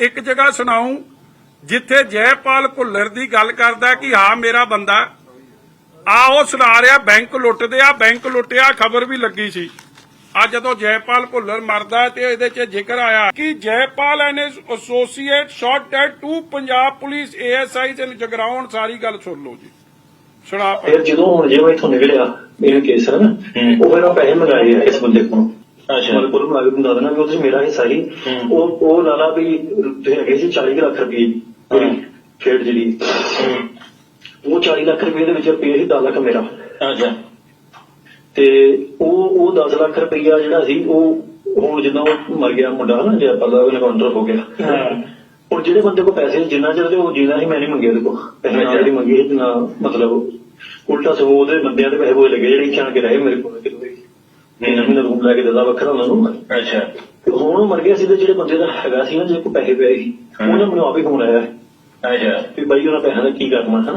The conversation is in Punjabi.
ਇੱਕ ਜਗ੍ਹਾ ਸੁਣਾਉ ਜਿੱਥੇ ਜੈਪਾਲ ਭੁੱਲਰ ਦੀ ਗੱਲ ਕਰਦਾ ਕਿ ਹਾਂ ਮੇਰਾ ਬੰਦਾ। ਆ ਉਹ ਸੁਣਾ ਰਿਹਾ ਬੈਂਕ ਲੁੱਟਦੇ ਆ ਬੈਂਕ ਲੁੱਟਿਆ ਖਬਰ ਵੀ ਲੱਗੀ ਸੀ। ਅੱਜ ਜਦੋਂ ਜੈਪਾਲ ਭੁੱਲਰ ਮਰਦਾ ਤੇ ਇਹਦੇ 'ਚ ਜ਼ਿਕਰ ਆਇਆ ਕਿ Jaipal and associate shot dead to Punjab police ASI ਤੇ ਜਗਰਾਉਣ ਸਾਰੀ ਗੱਲ ਸੁਣ ਲਓ ਜੀ। ਸੁਣਾ। ਫਿਰ ਜਦੋਂ ਹੁਣ ਜਿਵੇਂ ਇੱਥੋਂ ਨਿਕਲਿਆ ਮੇਰਾ ਕੇਸ ਹੈ। ਨਾ। ਉਹ ਫਿਰ ਉਹ ਪੈਸੇ ਮੰਗਾਏ ਆ ਇਸ ਬੰਦੇ ਕੋਲੋਂ। ਅੱਛਾ। ਮੰਗਾ ਕੇ ਬੰਦਾ ਦੇਣਾ ਵੀ ਉਹਦੇ 'ਚ ਮੇਰਾ ਹਿੱਸਾ ਹੀ। ਉਹ ਉਹ ਲਾਲਾ ਵੀ ਤੁਸੀਂ ਹੈਗੇ ਸੀ 40 ਕੁ ਲੱਖ ਰੁਪਏ ਹਾਂ। ਖੇਡ ਜਿਹੜੀ। ਉਹ 40 ਲੱਖ ਰੁਪਏ ਦੇ ਵਿੱਚ ਰੁਪਏ ਸੀ 10 ਲੱਖ ਮੇਰਾ। ਅੱਛਾ। ਤੇ ਉਹ ਉਹ 10 ਲੱਖ ਰੁਪਈਆ ਜਿਹੜਾ ਸੀ ਉਹ ਹੁਣ ਜਦੋਂ ਉਹ ਮਰ ਗਿਆ ਮੁੰਡਾ ਨਾ ਜੇ ਆਪਾਂ ਦਾ ਐਨਕਾਊਂਟਰ ਹੋ ਗਿਆ। ਹੁਣ ਜਿਹੜੇ ਬੰਦੇ ਕੋਲ ਪੈਸੇ ਜਿੰਨਾ ਚਿਰ ਤੇ ਉਹ ਜਿੰਨਾ ਹੀ ਮੈਂ ਨਹੀਂ ਮੰਗਿਆ ਉਹਦੇ ਕੋਲ। ਪੈਸੇ ਜਿਹੜੀ ਮੰਗੀ ਸੀ ਜਿੰਨਾ ਮਤਲਬ ਉਲਟਾ ਸਗੋਂ ਉਹਦੇ ਬੰਦਿਆਂ ਦੇ ਪੈਸੇ ਹੋਏ ਲੱਗੇ ਜਿਹੜੇ ਆਣ ਕੇ ਰਹੇ ਮੇਰੇ ਕੋਲ। ਮਹੀਨਾ ਮਹੀਨਾ ਰੂਮ ਲੈ ਕੇ ਦਿੱਤਾ ਵੱਖਰਾ ਉਹਨਾਂ ਨੂੰ। ਅੱਛਾ। ਹੁਣ ਉਹ ਮਰ ਗਿਆ ਸੀ ਤੇ ਜਿਹੜੇ ਬੰਦੇ ਦਾ ਹੈਗਾ ਸੀ ਨਾ ਜੇ ਕੋਈ ਪੈਸੇ ਪਏ ਸੀ। ਉਹਨੇ ਮੈਨੂੰ ਆਪ ਫੋਨ ਆਇਆ ਅੱਛਾ। ਵੀ ਬਾਈ ਉਹਨਾਂ ਪੈਸਿਆਂ ਦਾ ਕੀ ਕਰਨਾ ਹਨਾ?